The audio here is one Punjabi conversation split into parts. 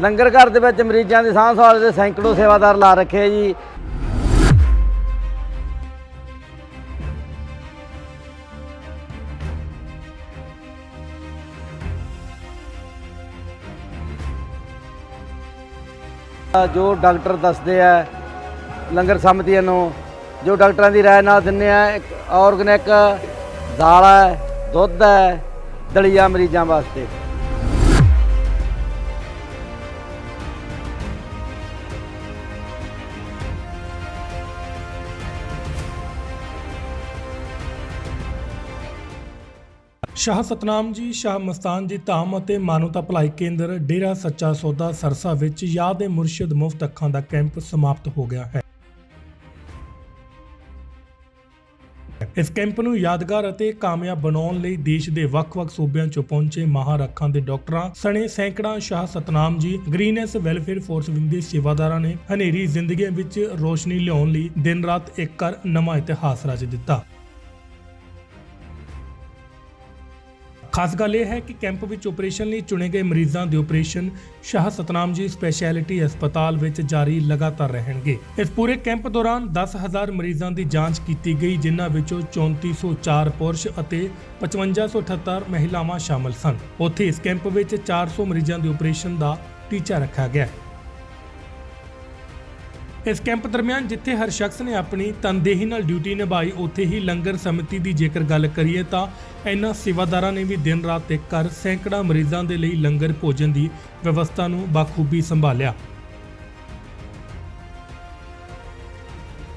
ਲੰਗਰ ਘਰ ਦੇ ਵਿੱਚ ਮਰੀਜ਼ਾਂ ਦੀ ਸਾਂਭ ਸੰਭਾਲ ਦੇ ਸੈਂਕੜੋ ਸੇਵਾਦਾਰ ਲਾ ਰੱਖੇ ਜੀ। ਜੋ ਡਾਕਟਰ ਦੱਸਦੇ ਆ ਲੰਗਰ ਸਮਤੀਆਂ ਨੂੰ, ਜੋ ਡਾਕਟਰਾਂ ਦੀ ਰਾਏ ਨਾਲ ਦਿੰਦੇ ਆ, ਇੱਕ ਆਰਗੈਨਿਕ ਦਾਲ ਹੈ, ਦੁੱਧ ਹੈ, ਦਲੀਆ ਮਰੀਜ਼ਾਂ ਵਾਸਤੇ। ਸ਼ਾਹ ਸਤਨਾਮ ਜੀ, ਸ਼ਾਹ ਮਸਤਾਨ ਜੀ, ਧਾਮ ਅਤੇ ਮਾਨਵਤਾ ਭਲਾਈ ਕੇਂਦਰ ਡੇਰਾ ਸੱਚਾ ਸੌਦਾ ਸਰਸਾ ਵਿੱਚ ਯਾਦ ਏ ਮੁਰਸ਼ਿਦ ਮੁਫਤ ਅੱਖਾਂ ਦਾ ਕੈਂਪ ਸਮਾਪਤ ਹੋ ਗਿਆ ਹੈ। ਇਸ ਕੈਂਪ ਨੂੰ ਯਾਦਗਾਰ ਅਤੇ ਕਾਮਯਾਬ ਬਣਾਉਣ ਲਈ ਦੇਸ਼ ਦੇ ਵੱਖ-ਵੱਖ ਸੂਬਿਆਂ 'ਚੋਂ ਪਹੁੰਚੇ ਮਾਹਰ ਅੱਖਾਂ ਦੇ ਡਾਕਟਰਾਂ, ਸਣੇ ਸੈਂਕੜਾ ਸ਼ਾਹ ਸਤਨਾਮ ਜੀ, ਗ੍ਰੀਨੈਸ ਵੈਲਫੇਅਰ ਫੋਰਸ ਵਿੰਗ ਦੇ ਸੇਵਾਦਾਰਾਂ ਨੇ ਹਨੇਰੀ ਜ਼ਿੰਦਗੀਆਂ ਵਿੱਚ ਰੋਸ਼ਨੀ ਲਿਆਉਣ ਲਈ ਦਿਨ-ਰਾਤ ਇੱਕ ਕਰ ਨਵਾਂ ਇਤਿਹਾਸ ਰਚ ਦਿੱਤਾ। ਖਾਸ ਗੱਲ ਇਹ ਹੈ ਕਿ ਕੈਂਪ ਵਿੱਚ ਆਪਰੇਸ਼ਨ ਲਈ ਚੁਣੇ ਗਏ ਮਰੀਜ਼ਾਂ ਦੇ ਆਪਰੇਸ਼ਨ ਸ਼ਾਹ ਸਤਨਾਮ ਜੀ ਸਪੈਸ਼ਲਿਟੀ ਹਸਪਤਾਲ ਵਿੱਚ ਜਾਰੀ ਲਗਾਤਾਰ ਰਹਿਣਗੇ। ਇਸ ਪੂਰੇ ਕੈਂਪ ਦੌਰਾਨ 10000 ਮਰੀਜ਼ਾਂ ਦੀ ਜਾਂਚ ਕੀਤੀ ਗਈ, ਜਿਨ੍ਹਾਂ ਵਿੱਚੋਂ 3404 ਪੁਰਸ਼ ਅਤੇ 5578 ਮਹਿਲਾਵਾਂ ਸ਼ਾਮਲ ਸਨ। ਉੱਥੇ ਇਸ ਕੈਂਪ ਵਿੱਚ 400 ਮਰੀਜ਼ਾਂ ਦੇ ਆਪਰੇਸ਼ਨ ਦਾ ਟੀਚਾ ਰੱਖਿਆ ਗਿਆ। ਇਸ ਕੈਂਪ ਦਰਮਿਆਨ ਜਿੱਥੇ ਹਰ ਸ਼ਖਸ ਨੇ ਆਪਣੀ ਤਨਦੇਹੀ ਨਾਲ ਡਿਊਟੀ ਨਿਭਾਈ, ਉੱਥੇ ਹੀ ਲੰਗਰ ਸਮਿਤੀ ਦੀ ਜੇਕਰ ਗੱਲ ਕਰੀਏ ਤਾਂ ਇਹਨਾਂ ਸੇਵਾਦਾਰਾਂ ਨੇ ਵੀ ਦਿਨ ਰਾਤ ਇੱਕ ਕਰ ਸੈਂਕੜਾ ਮਰੀਜ਼ਾਂ ਦੇ ਲਈ ਲੰਗਰ ਭੋਜਨ ਦੀ ਵਿਵਸਥਾ ਨੂੰ ਬਾਖੂਬੀ ਸੰਭਾਲਿਆ।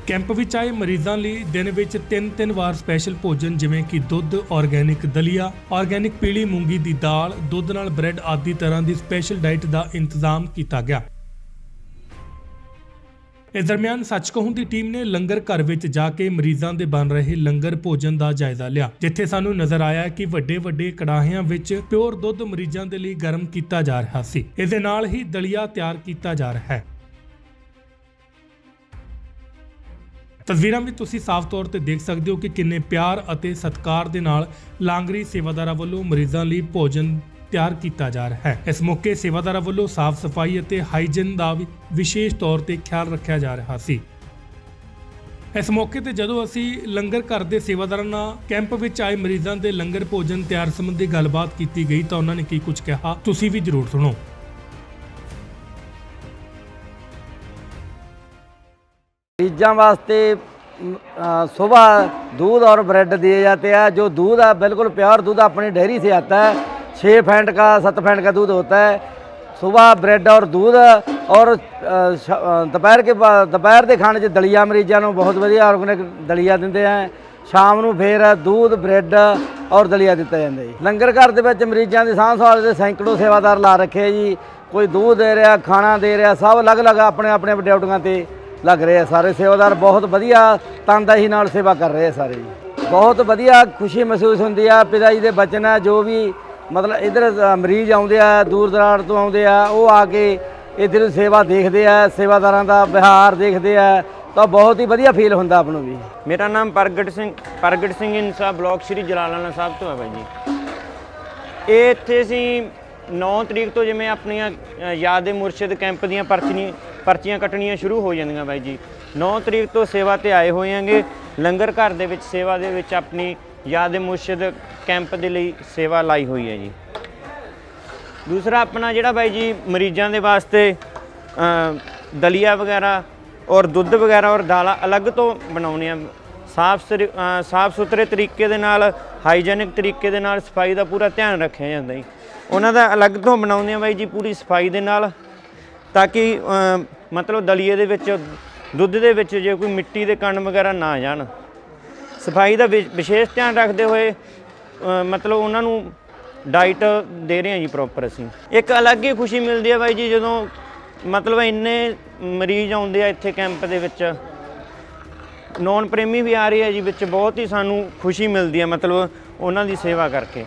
ਕੈਂਪ ਵਿੱਚ ਆਏ ਮਰੀਜ਼ਾਂ ਲਈ ਦਿਨ ਵਿੱਚ ਤਿੰਨ ਤਿੰਨ ਵਾਰ ਸਪੈਸ਼ਲ ਭੋਜਨ ਜਿਵੇਂ ਕਿ ਦੁੱਧ, ਆਰਗੈਨਿਕ ਦਲੀਆ, ਆਰਗੈਨਿਕ ਪੀਲੀ ਮੂੰਗੀ ਦੀ ਦਾਲ, ਦੁੱਧ ਨਾਲ ਬ੍ਰੈਡ ਆਦਿ ਤਰ੍ਹਾਂ ਦੀ ਸਪੈਸ਼ਲ ਡਾਈਟ ਦਾ ਇੰਤਜ਼ਾਮ ਕੀਤਾ ਗਿਆ। ਇਸ ਦਰਮਿਆਨ ਸੱਚ ਕਹੂੰ ਦੀ ਟੀਮ ਨੇ ਲੰਗਰ ਘਰ ਵਿੱਚ ਜਾ ਕੇ ਮਰੀਜ਼ਾਂ ਦੇ ਬਣ ਰਹੇ ਲੰਗਰ ਭੋਜਨ ਦਾ ਜਾਇਜ਼ਾ ਲਿਆ, ਜਿੱਥੇ ਸਾਨੂੰ ਨਜ਼ਰ ਆਇਆ ਕਿ ਵੱਡੇ ਵੱਡੇ ਕੜਾਹਿਆਂ ਵਿੱਚ ਪਿਓਰ ਦੁੱਧ ਮਰੀਜ਼ਾਂ ਦੇ ਲਈ ਗਰਮ ਕੀਤਾ ਜਾ ਰਿਹਾ ਸੀ। ਇਸ ਦੇ ਨਾਲ ਹੀ ਦਲੀਆ ਤਿਆਰ ਕੀਤਾ ਜਾ ਰਿਹਾ ਹੈ। ਤਸਵੀਰਾਂ ਵਿੱਚ ਤੁਸੀਂ ਸਾਫ਼ ਤੌਰ ਤੇ ਦੇਖ ਸਕਦੇ ਹੋ ਕਿ ਕਿੰਨੇ ਪਿਆਰ ਅਤੇ ਸਤਿਕਾਰ ਦੇ ਨਾਲ ਲਾਂਗਰੀ ਸੇਵਾਦਾਰਾਂ ਵੱਲੋਂ ਮਰੀਜ਼ਾਂ ਲਈ ਭੋਜਨ ਤਿਆਰ ਕੀਤਾ ਜਾ ਰਿਹਾ ਹੈ ਇਸ ਮੌਕੇ ਸੇਵਾਦਾਰਾਂ ਵੱਲੋਂ ਸਾਫ਼ ਸਫਾਈ ਅਤੇ ਹਾਈਜੀਨ ਦਾ ਵੀ ਵਿਸ਼ੇਸ਼ ਤੌਰ ਤੇ ਖਿਆਲ ਰੱਖਿਆ ਜਾ ਰਿਹਾ ਸੀ ਇਸ ਮੌਕੇ ਤੇ ਜਦੋਂ ਅਸੀਂ ਲੰਗਰ ਘਰ ਦੇ ਸੇਵਾਦਾਰਾਂ ਨਾਲ ਕੈਂਪ ਵਿੱਚ ਆਏ ਮਰੀਜ਼ਾਂ ਦੇ ਲੰਗਰ ਭੋਜਨ ਤਿਆਰ ਸੰਬੰਧੀ ਗੱਲਬਾਤ ਕੀਤੀ ਗਈ ਤਾਂ ਉਹਨਾਂ ਨੇ ਕੀ ਕੁਝ ਕਿਹਾ ਤੁਸੀਂ ਵੀ ਜ਼ਰੂਰ ਸੁਣੋ मरीजां वास्ते सुबह दूध और ब्रेड दिए जाते हैं जो दूध है बिल्कुल प्योर दूध अपनी डेयरी से आता है छः फैंट का सत फैंट का दूध होता है सुबह ब्रेड और दूध और अ, श- अ, दोपहर के बाद दोपहर के खाने 'ਚ ਦਲੀਆ ਮਰੀਜ਼ਾਂ ਨੂੰ ਬਹੁਤ ਵਧੀਆ ਆਰਗੈਨਿਕ ਦਲੀਆ ਦਿੰਦੇ ਆ ਸ਼ਾਮ ਨੂੰ ਫੇਰ दूध ਬ੍ਰੈਡ ਔਰ ਦਲੀਆ ਦਿੱਤਾ ਜਾਂਦਾ ਜੀ ਲੰਗਰ ਘਰ ਦੇ ਵਿੱਚ ਮਰੀਜ਼ਾਂ ਦੀ ਸਾਂਭ ਸੰਭਾਲ ਦੇ ਸੈਂਕੜੋ ਸੇਵਾਦਾਰ ਲਾ ਰੱਖੇ ਆ ਜੀ ਕੋਈ दूध ਦੇ ਰਿਹਾ ਖਾਣਾ ਦੇ ਰਿਹਾ ਸਭ ਅਲੱਗ-ਅਲੱਗ ਆਪਣੇ ਆਪਣੇ ਡਿਊਟੀਆਂ ਤੇ ਲੱਗ ਰਹੇ ਆ ਸਾਰੇ ਸੇਵਾਦਾਰ ਬਹੁਤ ਵਧੀਆ ਤਨਦੇਹੀ ਨਾਲ ਸੇਵਾ ਕਰ ਰਹੇ ਆ ਸਾਰੇ ਜੀ ਬਹੁਤ ਵਧੀਆ ਖੁਸ਼ੀ ਮਹਿਸੂਸ ਹੁੰਦੀ ਆ ਪਿਤਾ ਜੀ ਦੇ ਬਚਨ ਆ ਜੋ ਵੀ ਮਤਲਬ ਇਧਰ ਮਰੀਜ਼ ਆਉਂਦੇ ਆ ਦੂਰ ਦਰਾੜ ਤੋਂ ਆਉਂਦੇ ਆ ਉਹ ਆ ਕੇ ਇਧਰ ਸੇਵਾ ਦੇਖਦੇ ਆ ਸੇਵਾਦਾਰਾਂ ਦਾ ਵਿਹਾਰ ਦੇਖਦੇ ਆ ਤਾਂ ਬਹੁਤ ਹੀ ਵਧੀਆ ਫੀਲ ਹੁੰਦਾ ਆਪ ਨੂੰ ਵੀ। ਮੇਰਾ ਨਾਮ ਪ੍ਰਗਟ ਸਿੰਘ ਪ੍ਰਗਟ ਸਿੰਘ ਇਨਸਾ ਬਲਾਕ ਸ਼੍ਰੀ ਜਲਾਲਾਨਾ ਸਾਹਿਬ ਤੋਂ ਹੈ ਬਾਈ ਜੀ। ਇਹ ਇੱਥੇ ਅਸੀਂ 9 ਤਰੀਕ ਤੋਂ ਜਿਵੇਂ ਆਪਣੀਆਂ ਅ, ਯਾਦ ਏ ਮੁਰਸ਼ਿਦ ਕੈਂਪ ਦੀਆਂ ਪਰਚੀਆਂ ਪਰਚੀਆਂ ਕੱਟਣੀਆਂ ਸ਼ੁਰੂ ਹੋ ਜਾਂਦੀਆਂ ਬਾਈ ਜੀ। 9 ਤਰੀਕ ਤੋਂ ਸੇਵਾ ਤੇ ਆਏ ਹੋਏ ਆਂਗੇ ਲੰਗਰ ਘਰ ਦੇ ਵਿੱਚ ਸੇਵਾ ਦੇ ਵਿੱਚ ਆਪਣੀ ਯਾਦ ਏ ਮੁਰਸ਼ਿਦ ਕੈਂਪ ਦੇ ਲਈ ਸੇਵਾ ਲਾਈ ਹੋਈ ਹੈ ਜੀ। ਦੂਸਰਾ ਆਪਣਾ ਜਿਹੜਾ ਬਾਈ ਜੀ ਮਰੀਜ਼ਾਂ ਦੇ ਵਾਸਤੇ ਦਲੀਆ ਵਗੈਰਾ ਔਰ ਦੁੱਧ ਵਗੈਰਾ ਔਰ ਦਾਲਾਂ ਅਲੱਗ ਤੋਂ ਬਣਾਉਣੀਆਂ। ਸਾਫ਼ ਸਾਫ਼ ਸੁਥਰੇ ਤਰੀਕੇ ਦੇ ਨਾਲ, ਹਾਈਜੀਨਿਕ ਤਰੀਕੇ ਦੇ ਨਾਲ ਸਫ਼ਾਈ ਦਾ ਪੂਰਾ ਧਿਆਨ ਰੱਖਿਆ ਜਾਂਦਾ ਜੀ। ਉਹਨਾਂ ਦਾ ਅਲੱਗ ਤੋਂ ਬਣਾਉਂਦੇ ਆ ਬਾਈ ਜੀ ਪੂਰੀ ਸਫ਼ਾਈ ਦੇ ਨਾਲ, ਤਾਂ ਕਿ ਮਤਲਬ ਦਲੀਏ ਦੇ ਵਿੱਚ, ਦੁੱਧ ਦੇ ਵਿੱਚ ਜੇ ਕੋਈ ਮਿੱਟੀ ਦੇ ਕਣ ਵਗੈਰਾ ਨਾ ਜਾਣ। ਸਫ਼ਾਈ ਦਾ ਵਿ- ਵਿਸ਼ੇਸ਼ ਧਿਆਨ ਰੱਖਦੇ ਹੋਏ ਮਤਲਬ ਉਹਨਾਂ ਨੂੰ ਡਾਈਟ ਦੇ ਰਹੇ ਹਾਂ ਜੀ ਪ੍ਰੋਪਰ ਅਸੀਂ। ਇੱਕ ਅਲੱਗ ਹੀ ਖੁਸ਼ੀ ਮਿਲਦੀ ਹੈ ਬਾਈ ਜੀ ਜਦੋਂ ਮਤਲਬ ਇੰਨੇ ਮਰੀਜ਼ ਆਉਂਦੇ ਆ ਇੱਥੇ ਕੈਂਪ ਦੇ ਵਿੱਚ। ਨੌਨ ਪ੍ਰੇਮੀ ਵੀ ਆ ਰਹੇ ਆ ਜੀ, ਵਿੱਚ ਬਹੁਤ ਹੀ ਸਾਨੂੰ ਖੁਸ਼ੀ ਮਿਲਦੀ ਹੈ ਮਤਲਬ ਉਹਨਾਂ ਦੀ ਸੇਵਾ ਕਰਕੇ।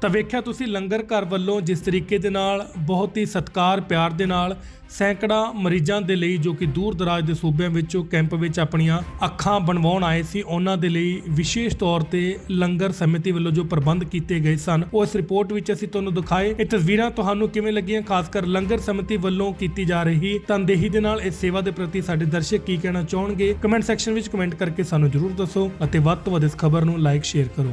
ਤਾਂ ਵੇਖਿਆ ਤੁਸੀਂ ਲੰਗਰ ਘਰ ਵੱਲੋਂ ਜਿਸ ਤਰੀਕੇ ਦੇ ਨਾਲ, ਬਹੁਤ ਹੀ ਸਤਿਕਾਰ, ਪਿਆਰ ਦੇ ਨਾਲ ਸੈਂਕੜਾ ਮਰੀਜ਼ਾਂ ਦੇ ਲਈ ਜੋ ਕਿ ਦੂਰ ਦਰਾਜ ਦੇ ਸੂਬਿਆਂ ਵਿੱਚੋਂ ਕੈਂਪ ਵਿੱਚ ਆਪਣੀਆਂ ਅੱਖਾਂ ਬਣਵਾਉਣ ਆਏ ਸੀ, ਉਹਨਾਂ ਦੇ ਲਈ ਵਿਸ਼ੇਸ਼ ਤੌਰ ਤੇ ਲੰਗਰ ਸਮਿਤੀ ਵੱਲੋਂ ਜੋ ਪ੍ਰਬੰਧ ਕੀਤੇ ਗਏ ਸਨ, ਉਹ ਇਸ ਰਿਪੋਰਟ ਵਿੱਚ ਅਸੀਂ ਤੁਹਾਨੂੰ ਦਿਖਾਏ। ਇਹ ਤਸਵੀਰਾਂ ਤੁਹਾਨੂੰ ਕਿਵੇਂ ਲੱਗੀਆਂ? ਖਾਸ ਕਰ ਲੰਗਰ ਸਮਿਤੀ ਵੱਲੋਂ ਕੀਤੀ ਜਾ ਰਹੀ ਤਨਦੇਹੀ ਦੇ ਨਾਲ, ਇਸ ਸੇਵਾ ਦੇ ਪ੍ਰਤੀ ਸਾਡੇ ਦਰਸ਼ਕ ਕੀ ਕਹਿਣਾ ਚਾਹਣਗੇ? ਕਮੈਂਟ ਸੈਕਸ਼ਨ ਵਿੱਚ ਕਮੈਂਟ ਕਰਕੇ ਸਾਨੂੰ ਜਰੂਰ ਦੱਸੋ ਅਤੇ ਵੱਧ ਤੋਂ ਵੱਧ ਇਸ ਖਬਰ ਨੂੰ ਲਾਈਕ, ਸ਼ੇਅਰ ਕਰੋ।